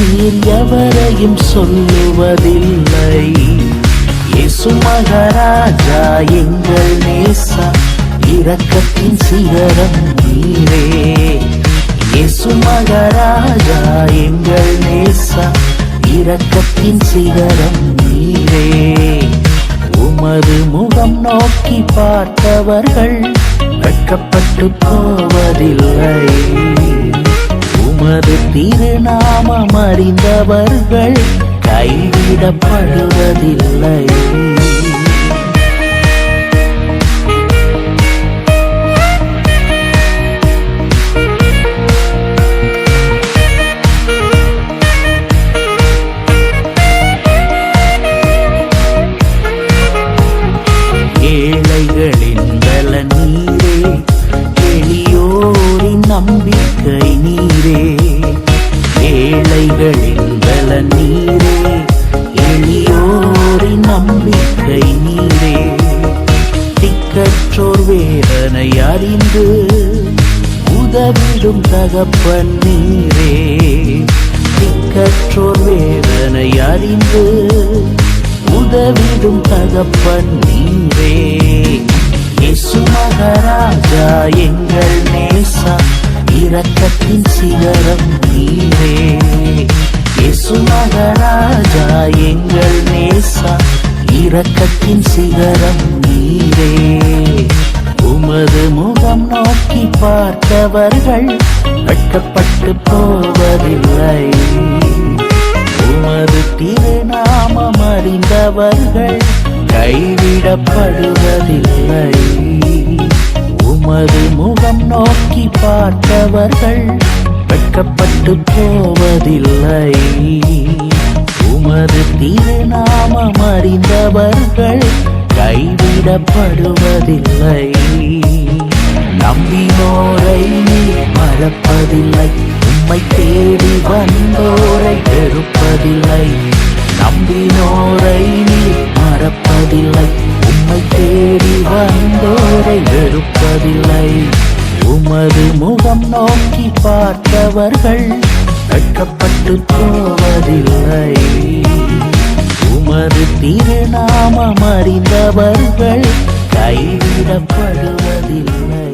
நீர் எவரையும் சொல்லுவதில்லை. இயேசு மகாராஜா எங்கள் நேசா இரக்கத்தின் சிகரம் நீரே. இயேசு மகாராஜா எங்கள் நேசா இரக்கத்தின் சிகரம் நீரே. உமது முகம் நோக்கி பார்த்தவர்கள் வெட்கப்பட்டு போவதில்லை. உமது திருநாமம் அறிந்தவர்கள் கைவிடப்படுவதில்லை. நீரே ஏழைகளின் பல நீரே எளியோரின் நம்பிக்கை நீரே. திக்கற்றோர் வேதனை அறிந்து உதவிடும் தகப்பன் நீரே. திக்கற்றோர் வேதனை அறிந்து உதவிடும் தகப்பன் நீரே. இயேசு மகராஜா எங்கள் இரக்கத்தின் சிகரம் நீரே. இயேசு மகாராஜா எங்கள் நேசா இரக்கத்தின் சிகரம் நீரே. உமது முகம் நோக்கி பார்த்தவர்கள் வெட்கப்பட்டு போவதில்லை. உமது திருநாமம் அறிந்தவர்கள் கைவிடப்படுவதில்லை. உமது முகம் நோக்கி பார்த்தவர்கள் வெட்கப்பட்டு போவதில்லை. உமது திருநாமம் அறிந்தவர்கள் கைவிடப்படுவதில்லை. நம்பினோரை நீ மறப்பதில்லை. உம்மை தேடி வந்தோரை வெறுப்பதில்லை. நம்பினோரை நீ மறப்பதில்லை. நம்மை தேடி வந்தோரை வெறுப்பதில்லை. உமது முகம் நோக்கி பார்த்தவர்கள் வெட்கப்பட்டு போவதில்லை. உமது திருநாமம் அறிந்தவர்கள் கைவிடப்படுவதில்லை.